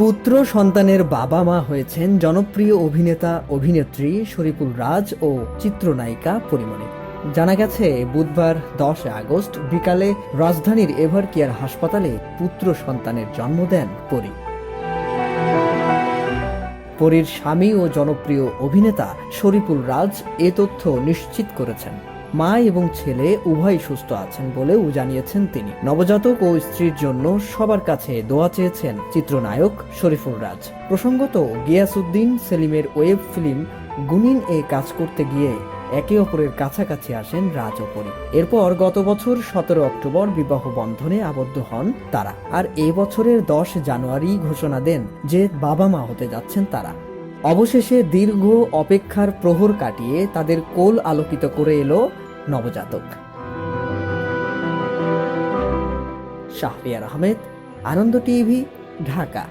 পুত্র সন্তানের বাবা মা হয়েছেন জনপ্রিয় অভিনেতা, অভিনেত্রী শরীফুল রাজ ও চিত্রনায়িকা পরিমণি। জানা গেছে, বুধবার দশ আগস্ট বিকালে রাজধানীর এভার কেয়ার হাসপাতালে পুত্র সন্তানের জন্ম দেন পরি। পরীর স্বামী ও জনপ্রিয় অভিনেতা শরীফুল রাজ এ তথ্য নিশ্চিত করেছেন। মা এবং ছেলে উভয় সুস্থ আছেন বলেও জানিয়েছেন তিনি। নবজাতক ও স্ত্রীর জন্য সবার কাছে দোয়া চেয়েছেন চিত্রনায়ক শরীফুল রাজ। প্রসঙ্গত, গিয়াসউদ্দিন সেলিমের ওয়েব ফিল্ম গুনিন এ কাজ করতে গিয়ে একে অপরের কাছাকাছি আসেন রাজ ও পরি। এরপর গত বছর সতেরো অক্টোবর বিবাহ বন্ধনে আবদ্ধ হন তারা। আর এ বছরের দশ জানুয়ারি ঘোষণা দেন যে বাবা মা হতে যাচ্ছেন তারা। অবশেষে দীর্ঘ অপেক্ষার প্রহর কাটিয়ে তাদের কোল আলোকিত করে এলো নবজাতক। শাহরিয়ার আহমেদ, আনন্দ টিভি, ঢাকা।